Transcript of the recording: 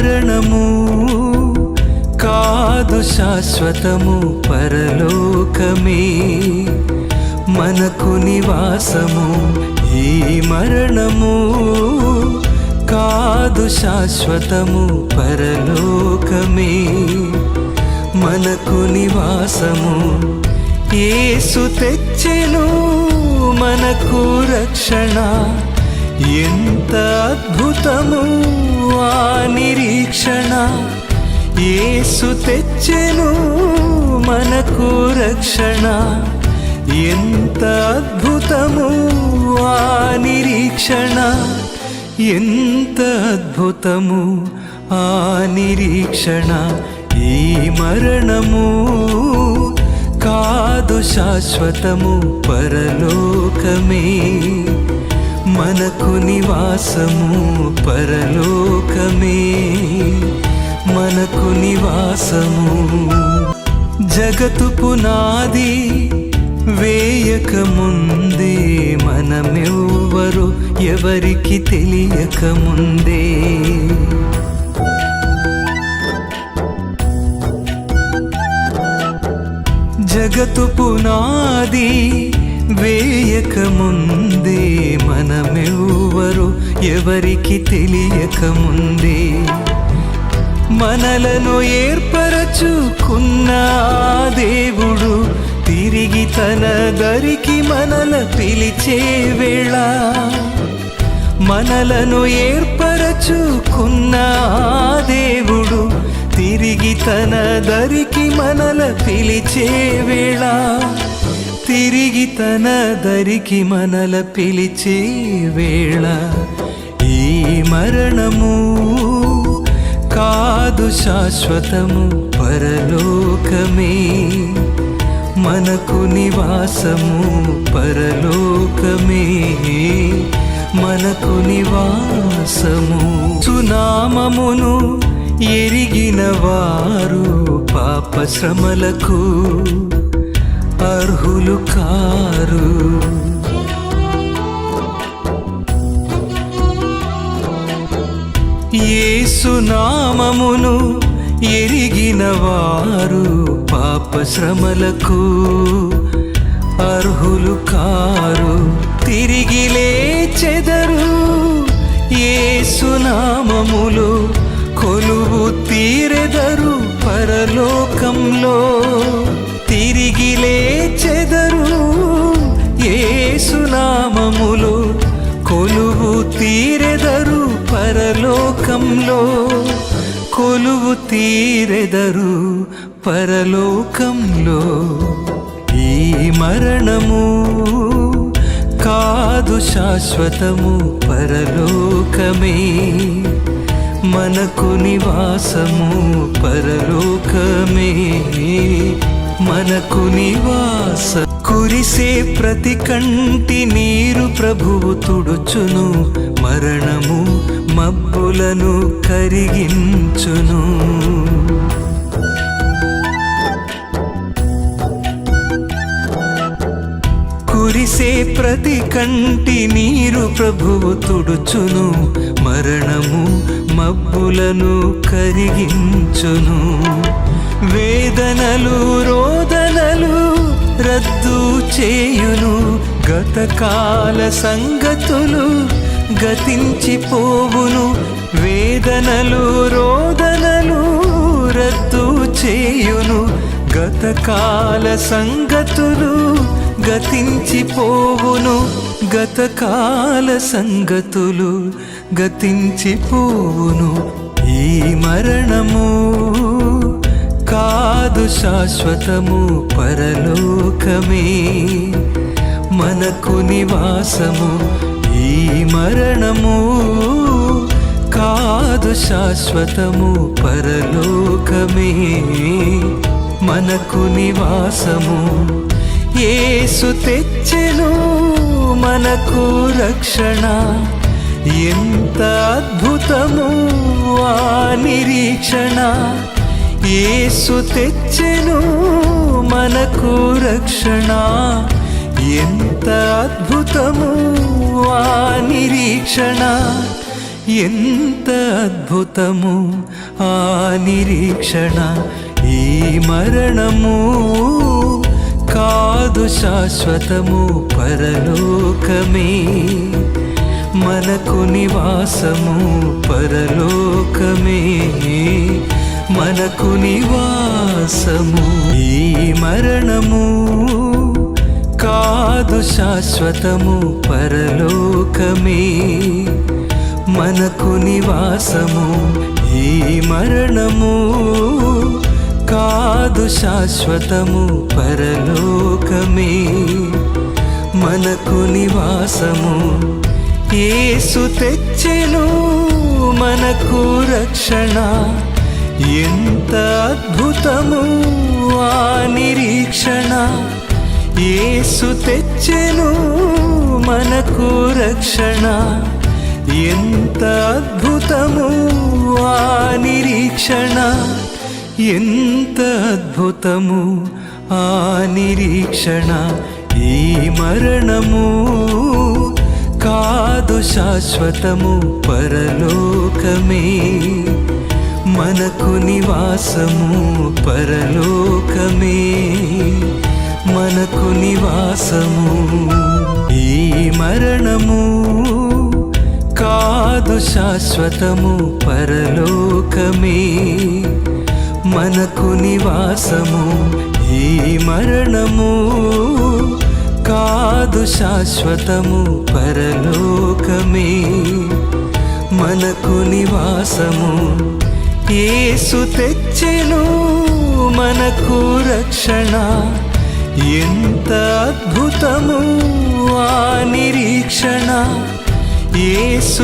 మరణము కాదు శాశ్వతము పరలోకమే. మనకు నివాసము ఈ మరణము కాదు శాశ్వతము పరలోకమే. మనకు నివాసము ఏసు తెచ్చెను మనకు రక్షణ. ఎంత అద్భుతము ఆ నిరీక్షణ. ఏసు తెచ్చెను మనకు రక్షణ. ఎంత అద్భుతము ఆ నిరీక్షణ. ఎంత అద్భుతము ఆ నిరీక్షణ. ఈ మరణము కాదు శాశ్వతము పరలోకమే. మనకు నివాసము పరలోకమే. మనకు నివాసము జగతు పునాది వేయక ముందే మనమెవ్వరు ఎవరికి తెలియక ముందే. జగతు పునాది వేయక ముందే మనమెవ్వరు ఎవరికి తెలియకముందే. మనలను ఏర్పరచుకున్న దేవుడు తిరిగి తన దరికి మనల పిలిచే వేళ. మనలను ఏర్పరచుకున్న దేవుడు తిరిగి తన దరికి మనల పిలిచే వేళ. తిరిగి తన దరికి మనల పిలిచే వేళ ఈ మరణము కాదు శాశ్వతము పరలోకమే. మనకు నివాసము పరలోకమే. మనకు నివాసము సునామమును ఎరిగిన వారు పాప శ్రమలకు అర్హులు కారు. ఏసునామమును ఎరిగిన వారు పాప శ్రమలకు అర్హులు కారు. తిరిగి లేచెదరు యేసునామములు కొలువు తీరెదరు పరలోకంలో. తిరిగి నామములో కొలువు తీరెదరు పరలోకంలో. కొలువు తీరెదరు పరలోకంలో. ఈ మరణము కాదు శాశ్వతము పరలోకమే. మనకు నివాసము పరలోకమే. మనకు నివాస కురిసే ప్రతి కంటి నీరు ప్రభువు తుడుచును. మరణము మబ్బులను కరిగించును. కురిసే ప్రతి కంటి నీరు ప్రభువు తుడుచును. మరణము మబ్బులను కరిగించును. వేదనలు రోదనలు రద్దు చేయును. గతకాల సంగతులు గతించిపోవును. వేదనలు రోదనలు రద్దు చేయును. గతకాల సంగతులు గతించిపోవును. గతకాల సంగతులు గతించిపోవును. ఈ మరణము కాదు శాశ్వతము పరలోకమే. మనకు నివాసము ఈ మరణము. కాదు శాశ్వతము పరలోకమే. మనకు నివాసము ఏసు తెచ్చెను మనకు రక్షణ. ఎంత అద్భుతము ఆ నిరీక్షణ. యేసు తెచ్చెను మనకు రక్షణ. ఎంత అద్భుతము ఆ నిరీక్షణ. ఎంత అద్భుతము ఆ నిరీక్షణ. ఈ మరణము కాదు శాశ్వతము పరలోకమే. మనకు నివాసము పరలోకమే. మనకు నివాసము. ఈ మరణము కాదు శాశ్వతము పరలోకమే. మనకు నివాసము. ఈ మరణము కాదు శాశ్వతము పరలోకమే. మనకు నివాసము. ఏసు తెచ్చెను మనకు రక్షణ. ఎంత అద్భుతము ఆ నిరీక్షణ. ఏసు తెచ్చెను మనకు రక్షణ. ఎంత అద్భుతము ఆ నిరీక్షణ. ఎంత అద్భుతము ఆ నిరీక్షణ. ఈ మరణము కాదు శాశ్వతము పరలోకమే. మనకు నివాసము పరలోకమే. మనకు నివాసము ఈ మరణము కాదు శాశ్వతము పరలోకమే. మనకు నివాసము ఈ మరణము కాదు శాశ్వతము పరలోకమే. మనకు నివాసము ఏసు తెచ్చెను మనకు రక్షణ. ఎంత అద్భుతము ఆ నిరీక్షణ. ఏసు